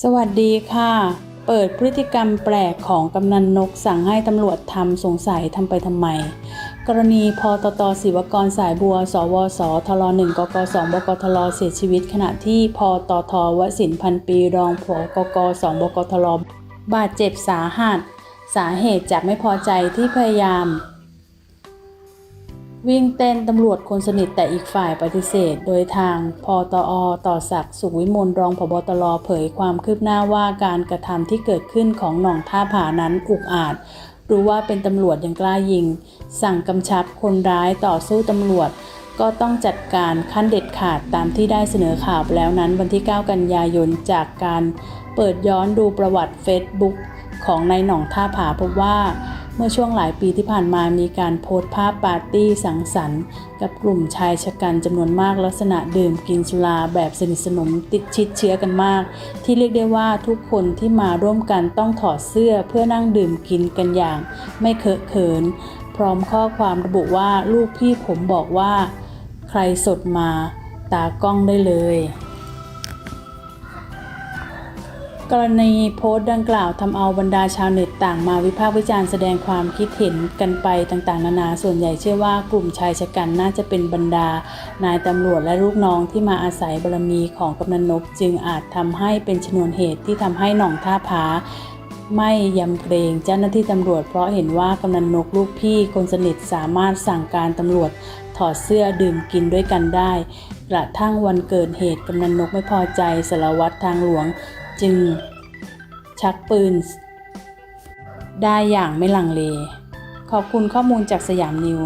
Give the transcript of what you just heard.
สวัสดีค่ะ เปิดพฤติกรรมแปลกของกำนันนกสั่งให้ตำรวจทำสงสัยทำไปทำไม กรณีพตตศิวกรสายบัว สวสทล1กก2บกทลเสียชีวิต ขณะที่พตทวสินพันปีรองผกก2บกทลบาดเจ็บสาหัส สาเหตุจากไม่พอใจที่พยายาม วิ่งเต้นตำรวจคนสนิทแต่อีกฝ่ายปฏิเสธ โดยทางพตอต่อศักดิ์สุขวิมลรองผบตรเผยความคืบหน้าว่าการกระทำที่เกิดขึ้นของหน่องท่าผานั้นอุกอาจ รู้ว่าเป็นตำรวจยังกล้ายิง สั่งกำชับคนร้ายต่อสู้ตำรวจ ก็ต้องจัดการขั้นเด็ดขาดตามที่ได้เสนอข่าวแล้วนั้นวันที่ 9 กันยายนจากการเปิดย้อนดูประวัติ Facebook ของนายหน่องท่าผาพบว่า เมื่อช่วงหลายปีที่ผ่านมามีการโพสต์ภาพปาร์ตี้สังสรรค์ กับกลุ่มชายชะกันจำนวนมากลักษณะดื่มกินสุราแบบสนิทสนมติดชิดเชื้อกันมาก ที่เรียกได้ว่าทุกคนที่มาร่วมกันต้องถอดเสื้อเพื่อนั่งดื่มกินกันอย่าง ไม่เคอะเขิน พร้อมข้อความระบุว่าลูกพี่ผมบอกว่า ใครสดมาตากล้องได้เลย กรณีโพสต์ดังกล่าวทำเอาบรรดาชาวเน็ตต่างมาวิพากษ์วิจารณ์แสดงความคิดเห็นกันไปต่างๆ นานา ส่วนใหญ่เชื่อว่ากลุ่มชายชะกันน่าจะเป็นบรรดานายตำรวจและลูกน้องที่มาอาศัยบารมีของกำนันนกจึงอาจทำให้เป็นชนวนเหตุที่ทำให้หน่องท่าผาไม่ยำเกรงเจ้าหน้าที่ตำรวจเพราะเห็นว่ากำนันนกลูกพี่คนสนิทสามารถสั่งการตำรวจถอดเสื้อดื่มกินด้วยกันได้ กระทั่งวันเกิดเหตุกำนันนกไม่พอใจสารวัตรทางหลวง จึง ชักปืน ได้อย่างไม่ลังเล ขอบคุณข้อมูลจากสยามนิว